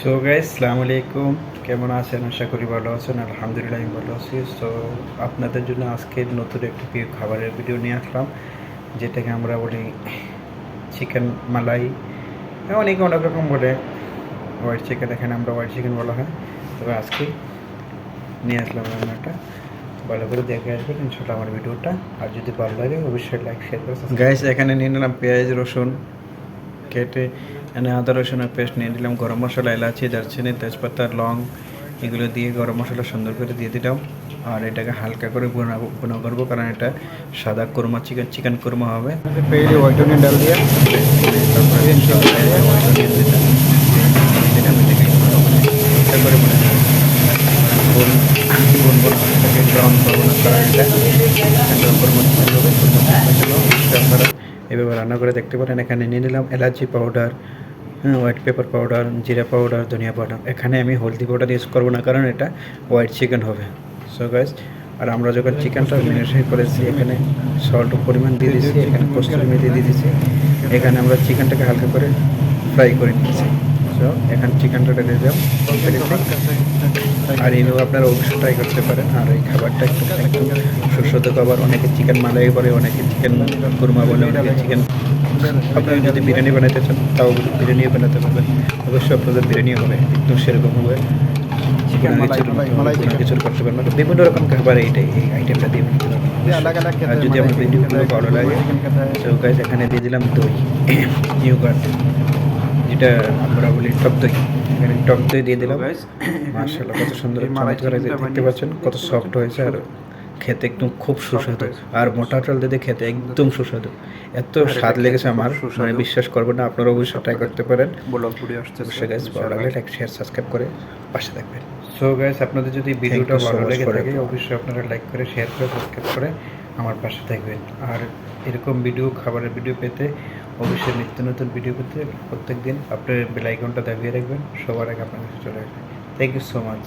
So guys সালামু আলাইকুম কেমন আছেন? আশা করি ভালো আছেন। আলহামদুলিল্লাহ আমি ভালো আছি। সো আপনাদের জন্য আজকে নতুন একটি প্রিয় খাবারের ভিডিও নিয়ে আসলাম যেটাকে আমরা বলি চিকেন মালাই। অনেকে অনেক রকম বলে। হোয়াইট চিকেন এখানে আমরা হোয়াইট চিকেন বলা হয়। তবে আজকে নিয়ে আসলাম রান্নাটা। ভালো করে দেখে আসবেন ইনশাল্লাহ আমার ভিডিওটা। আর যদি ভালো লাগে অবশ্যই লাইক শেয়ার করে গাইস এখানে নিয়ে নিলাম পেঁয়াজ রসুন কেটে এনে আদা রসুনের পেস্ট নিয়ে দিলাম। গরম মশলা এলাচি দারচিনি তেজপাতা লং এগুলো দিয়ে গরম মশলা সুন্দর করে দিয়ে দিলাম। আর এটাকে হালকা করে গুণা করব কারণ এটা সাদা কোরমা চিকেন চিকেন কোরমা হবে। পেয়ে ডাল দিয়ে। করে মনে করব না কারণ এটা এভাবে রান্না করে দেখতে পারেন। এখানে নিয়ে নিলাম এলাচি পাউডার হোয়াইট পেপার পাউডার, জিরা পাউডার, ধনিয়া পাউডার। এখানে আমি হলদি পাউডার ইউজ করব না, কারণ এটা হোয়াইট চিকেন হবে। সো গাইজ আর আমরা যখন চিকেনটা ম্যারিনেশন করেছি, এখানে সল্ট পরিমাণ দিয়ে দিয়েছি, এখানে কস্তুরি মেথি দিয়ে দিয়েছি। এখানে আমরা চিকেনটাকে হালকা করে ফ্রাই করে নিয়েছি। সো এখানে চিকেনটা দিয়ে দিলাম আর এইভাবে আপনারা অবশ্যই ট্রাই করতে পারেন। আর এই খাবারটা একটু একটু সুস্বাদু খাবার। অনেকে চিকেন মালাই করে, অনেকে চিকেন কুরমা বলে, অনেকে চিকেন আপনারা যদি বিরিয়ানি বানাতে চান তাও বিরিয়ানিও বানাতে পারবেন। অবশ্যই আপনাদের বিরিয়ানি হবে একদম সেরকম হবে। কিছু করতে পারবেন। মানে বিভিন্ন রকম খাবার এইটাই এই আইটেমটা দিয়ে আর যদি আমার ভিডিওগুলো ভালো লাগে তো গাইজ এখানে দিয়ে দিলাম দই ইউগার্ট যেটা আমরা বলি টক দই। এখানে টক দই দিয়ে দিলাম। মার্শাল্লাহ কত সুন্দর চমৎকার দেখতে পাচ্ছেন কত সফট হয়েছে আর খেতে একদম খুব সুস্বাদু। আর মোটা চাল দিয়ে খেতে একদম। সুস্বাদু। এত স্বাদ লেগেছে আমার মানে বিশ্বাস করবেন না আপনারা অবশ্যই ট্রাই করতে পারেন। অবশ্যই ভালো লাগলে লাইক শেয়ার সাবস্ক্রাইব করে পাশে থাকবেন। সো গাইজ আপনাদের যদি ভিডিওটা ভালো লেগে থাকে অবশ্যই আপনারা লাইক করে শেয়ার করে সাবস্ক্রাইব করে আমার পাশে থাকবেন। আর এরকম ভিডিও খাবারের ভিডিও পেতে অবশ্যই নিত্য নতুন ভিডিও পেতে প্রত্যেক দিন আপনার বেলাইকনটা দাবিয়ে রাখবেন। সবার আগে আপনার কাছে চলে আসবে। Thank you so much